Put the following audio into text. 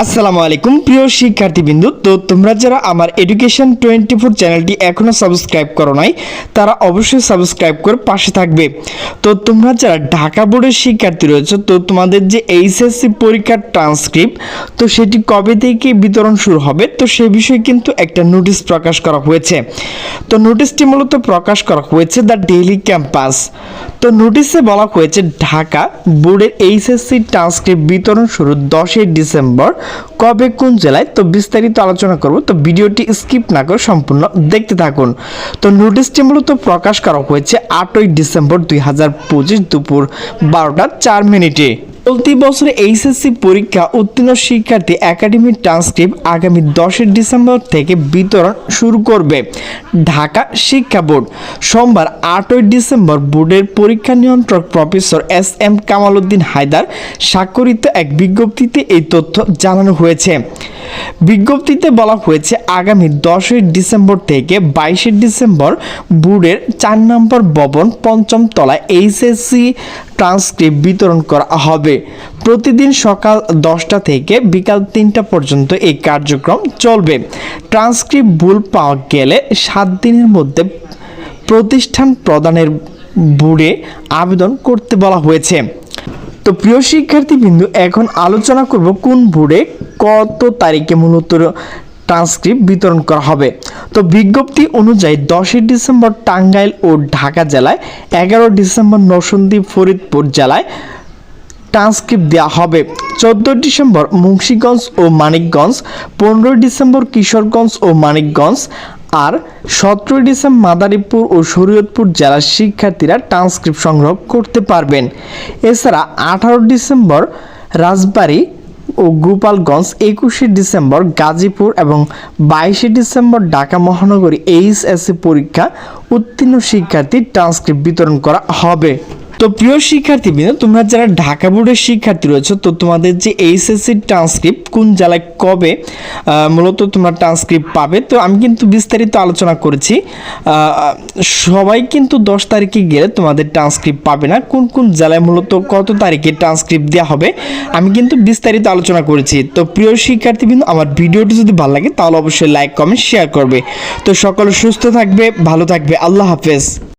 আসসালামু আলাইকুম, প্রিয় শিক্ষার্থীবৃন্দু। তো তোমরা যারা আমার এডুকেশন টোয়েন্টি ফোর চ্যানেলটি এখনও সাবস্ক্রাইব করো নাই, তারা অবশ্যই সাবস্ক্রাইব করে পাশে থাকবে। তো তোমরা যারা ঢাকা বোর্ডের শিক্ষার্থী রয়েছে, তো তোমাদের যে এইচএসসি পরীক্ষার ট্রান্সক্রিপ্ট তো সেটি কবে থেকে বিতরণ শুরু হবে, তো সে বিষয়ে কিন্তু একটা নোটিশ প্রকাশ করা হয়েছে। তো নোটিশটি মূলত প্রকাশ করা হয়েছে দ্য ডেইলি ক্যাম্পাস তো নোটিশে বলা হয়েছে, ঢাকা বোর্ডের এইচএসসি ট্রান্সক্রিপ্ট বিতরণ শুরু দশই ডিসেম্বর। কবে, কোন জেলায়? তো বিস্তারিত আলোচনা করব। তো ভিডিওটি স্কিপ না করে সম্পূর্ণ দেখতে থাকুন। তো নোটিশটি মূলত প্রকাশ করা হয়েছে আটই ডিসেম্বর দুই হাজার পঁচিশ দুপুর বারোটা চার মিনিটে। চলতি বছরে এইচএসসি পরীক্ষা উত্তীর্ণ শিক্ষার্থী একাডেমির ট্রান্সক্রিপ্ট আগামী দশই ডিসেম্বর থেকে বিতরণ শুরু করবে। ঢাকা শিক্ষা বোর্ড। সোমবার আটই ডিসেম্বর বোর্ডের পরীক্ষা নিয়ন্ত্রক professor S M Kamal Uddin Haider স্বাক্ষরিত এক বিজ্ঞপ্তিতে এই তথ্য জানানো হয়েছে। বিজ্ঞপ্তিতে বলা হয়েছে, আগামী দশই ডিসেম্বর থেকে বাইশে ডিসেম্বর বোর্ডের চার নম্বর ভবন পঞ্চম তলায় এইচএসসি ট্রান্সক্রিপ্ট বিতরণ করা হবে। প্রতিদিন সকাল দশটা থেকে বিকাল তিনটা পর্যন্ত এই কার্যক্রম চলবে। ট্রান্সক্রিপ্ট ভুল পাওয়া গেলে সাত দিনের মধ্যে প্রতিষ্ঠান প্রদানের বোর্ডে আবেদন করতে বলা হয়েছে। তো প্রিয় শিক্ষার্থীবৃন্দু, এখন আলোচনা করব কোন বোর্ডে কত তারিখে মূলত ট্রান্সক্রিপ্ট বিতরণ করা হবে? তো বিজ্ঞপ্তি অনুযায়ী দশই ডিসেম্বর টাঙ্গাইল ও ঢাকা জেলায়, এগারো ডিসেম্বর নরসিংদী, ফরিদপুর জেলায় ট্রান্সক্রিপ্ট দেওয়া হবে। চোদ্দ ডিসেম্বর মুন্সীগঞ্জ ও মানিকগঞ্জ পনেরোই ডিসেম্বর কিশোরগঞ্জ ও মানিকগঞ্জ, আর সতেরোই ডিসেম্বর মাদারীপুর ও শরীয়তপুর জেলার শিক্ষার্থীরা ট্রান্সক্রিপ্ট সংগ্রহ করতে পারবেন। এছাড়া আঠারো ডিসেম্বর রাজবাড়ী ও গোপালগঞ্জ একুশে ডিসেম্বর গাজীপুর এবং বাইশে ডিসেম্বর ঢাকা মহানগরী এইচএসসি পরীক্ষা উত্তীর্ণ শিক্ষার্থী ট্রান্সক্রিপ্ট বিতরণ করা হবে। তো প্রিয় শিক্ষার্থীবৃন্দ, তোমরা যারা ঢাকা বোর্ডের শিক্ষার্থী রয়েছে, তো তোমাদের যে এইচএসসি ট্রান্সক্রিপ্ট কোন জেলায় কবে মূলত তোমরা ট্রান্সক্রিপ্ট পাবে, তো আমি কিন্তু বিস্তারিত আলোচনা করেছি। সবাই কিন্তু দশ তারিখে গেলে তোমাদের ট্রান্সক্রিপ্ট পাবে না। কোন কোন জেলায় মূলত কত তারিখে ট্রান্সক্রিপ্ট দেওয়া হবে, আমি কিন্তু বিস্তারিত আলোচনা করেছি। তো প্রিয় শিক্ষার্থীবৃন্দ, আমার ভিডিওটি যদি ভালো লাগে, তাহলে অবশ্যই লাইক কমেন্ট শেয়ার করবে। তো সকলে সুস্থ থাকবে, ভালো থাকবে, আল্লাহ হাফেজ।